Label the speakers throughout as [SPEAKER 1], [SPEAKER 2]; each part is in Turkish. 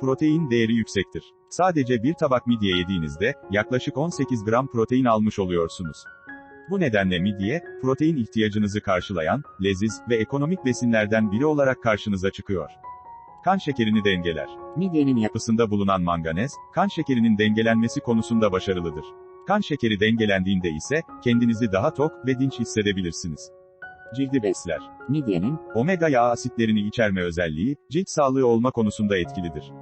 [SPEAKER 1] Protein değeri yüksektir. Sadece bir tabak midye yediğinizde, yaklaşık 18 gram protein almış oluyorsunuz. Bu nedenle midye, protein ihtiyacınızı karşılayan, leziz ve ekonomik besinlerden biri olarak karşınıza çıkıyor. Kan şekerini dengeler.
[SPEAKER 2] Midyenin yapısı
[SPEAKER 1] Yapısında bulunan manganez, kan şekerinin dengelenmesi konusunda başarılıdır. Kan şekeri dengelendiğinde ise, kendinizi daha tok ve dinç hissedebilirsiniz. Cildi besler.
[SPEAKER 2] midyenin,
[SPEAKER 1] Omega yağ asitlerini içerme özelliği, cilt sağlığı olma konusunda etkilidir.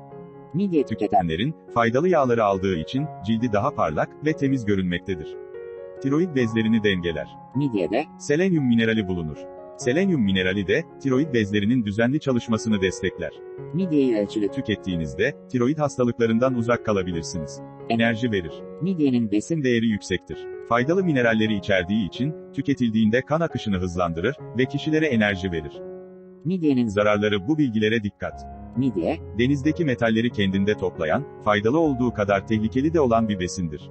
[SPEAKER 2] midye tüketen,
[SPEAKER 1] Tüketenlerin, faydalı yağları aldığı için, cildi daha parlak ve temiz görünmektedir. Tiroid bezlerini dengeler.
[SPEAKER 2] midyede,
[SPEAKER 1] Selenyum minerali bulunur. Selenyum minerali de, tiroid bezlerinin düzenli çalışmasını destekler.
[SPEAKER 2] midyeyi tük,
[SPEAKER 1] Tükettiğinizde, tiroid hastalıklarından uzak kalabilirsiniz. Enerji verir.
[SPEAKER 2] midyenin besin,
[SPEAKER 1] değeri yüksektir. Faydalı mineralleri içerdiği için, tüketildiğinde kan akışını hızlandırır ve kişilere enerji verir.
[SPEAKER 2] midyenin zar,
[SPEAKER 1] Zararları bu bilgilere dikkat.
[SPEAKER 2] midye,
[SPEAKER 1] Denizdeki metalleri kendinde toplayan, faydalı olduğu kadar tehlikeli de olan bir besindir.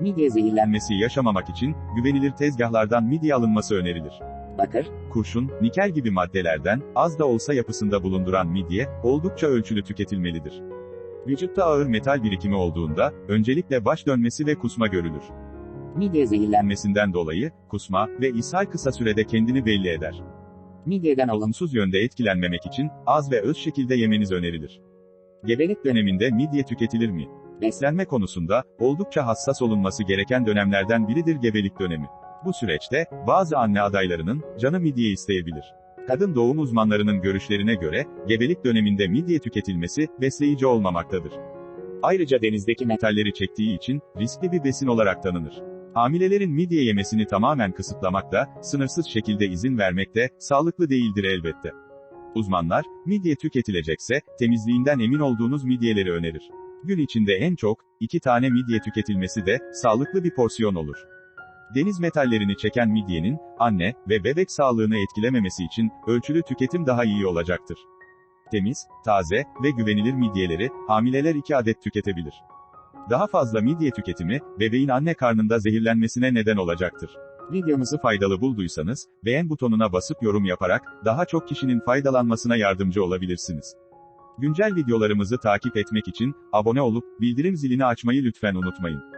[SPEAKER 2] midye zehirlenme,
[SPEAKER 1] Yenmesi yaşamamak için, güvenilir tezgahlardan midye alınması önerilir.
[SPEAKER 2] Bakır,
[SPEAKER 1] Kurşun, nikel gibi maddelerden, az da olsa yapısında bulunduran midye, oldukça ölçülü tüketilmelidir. Vücutta ağır metal birikimi olduğunda, öncelikle baş dönmesi ve kusma görülür.
[SPEAKER 2] midye zehirlenme,
[SPEAKER 1] Yenmesinden dolayı, kusma ve ishal kısa sürede kendini belli eder.
[SPEAKER 2] midyeden
[SPEAKER 1] Olumsuz yönde etkilenmemek için, az ve öz şekilde yemeniz önerilir. Gebelik döneminde midye tüketilir mi? Beslenme konusunda, oldukça hassas olunması gereken dönemlerden biridir gebelik dönemi. Bu süreçte, bazı anne adaylarının, canı midye isteyebilir. Kadın doğum uzmanlarının görüşlerine göre, gebelik döneminde midye tüketilmesi, besleyici olmamaktadır. Ayrıca denizdeki metalleri çektiği için, riskli bir besin olarak tanınır. Hamilelerin midye yemesini tamamen kısıtlamak da, sınırsız şekilde izin vermek de, sağlıklı değildir elbette. Uzmanlar, midye tüketilecekse, temizliğinden emin olduğunuz midyeleri önerir. Gün içinde en çok, iki tane midye tüketilmesi de, sağlıklı bir porsiyon olur. Deniz metallerini çeken midyenin, anne ve bebek sağlığını etkilememesi için, ölçülü tüketim daha iyi olacaktır. Temiz, taze ve güvenilir midyeleri, hamileler 2 adet tüketebilir. Daha fazla midye tüketimi, bebeğin anne karnında zehirlenmesine neden olacaktır. Videomuzu faydalı bulduysanız, beğen butonuna basıp yorum yaparak, daha çok kişinin faydalanmasına yardımcı olabilirsiniz. Güncel videolarımızı takip etmek için, abone olup, bildirim zilini açmayı lütfen unutmayın.